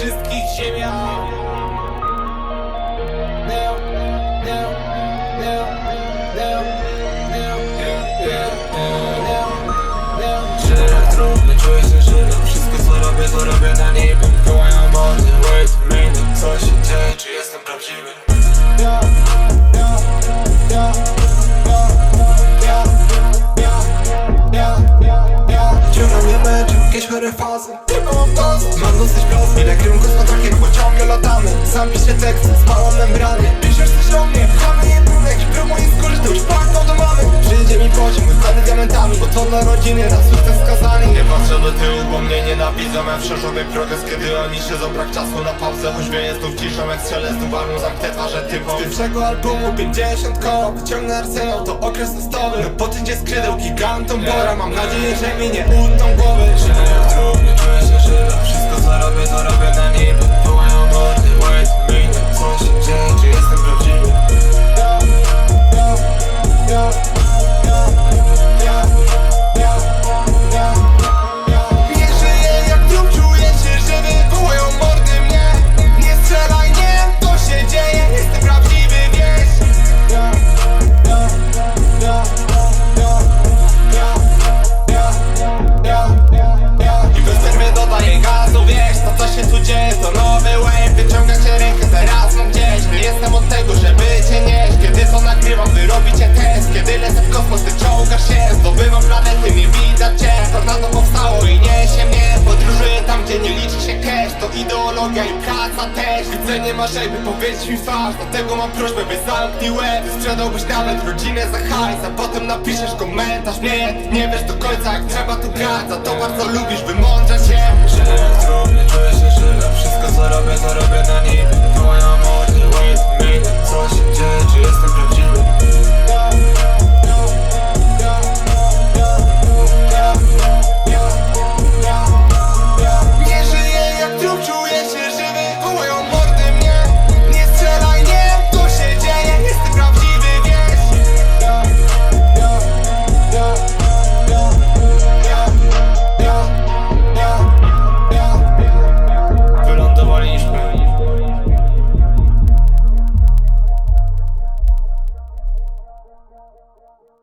wszystkich ziemiach. Neo, neo, neo, się Wszystko co robię, to robię na niby Wołają o tym, wait Co się dzieje, czy jestem prawdziwy? Yeah, yeah, yeah, yeah, yeah, yeah, yeah, yeah. Mam dosyć, mam sam piszę teksty, spalam membrany. Piszesz coś o mnie, chamy nie był jakiś promo i skóry To już płakał do mamy. Przyjdzie mi pociąg, wypadny diamentami Bo to dla rodziny, na sukces skazani Nie patrzę do tyłu, bo mnie nienawidzą Ja wszerzowy progres, kiedy oni siedzą Brak czasu na pauzę, choć wieje znów ciszą Jak strzelę znów walną, zamknę twarze typom Z pierwszego albumu 50 koło Wyciągnę arsenał, to okres testowy No po tym gdzie skrzydeł gigantom Bora Mam nadzieję, że mi nie utną się tu dzieje, to nowy wave Wyciągacie rękę, teraz mam gdzieś. Nie jestem od tego, żeby cię nieść. Kiedy to nagrywam, wy robicie test. Kiedy lecę w kosmos, ty czołgasz się. Zdobywam planety, nie widać cię. Tornado powstało i niesie mnie. Podróżuję tam, gdzie nie liczy się cash. To ideologia i praca też. Widzę, nie masz jakby powiedzieć mi twarz. Dlatego mam prośbę, by zamknij łeb. Sprzedałbyś nawet rodzinę za hajs A potem napiszesz komentarz. Nie, nie wiesz do końca jak trzeba tu grać. Za to bardzo lubisz, by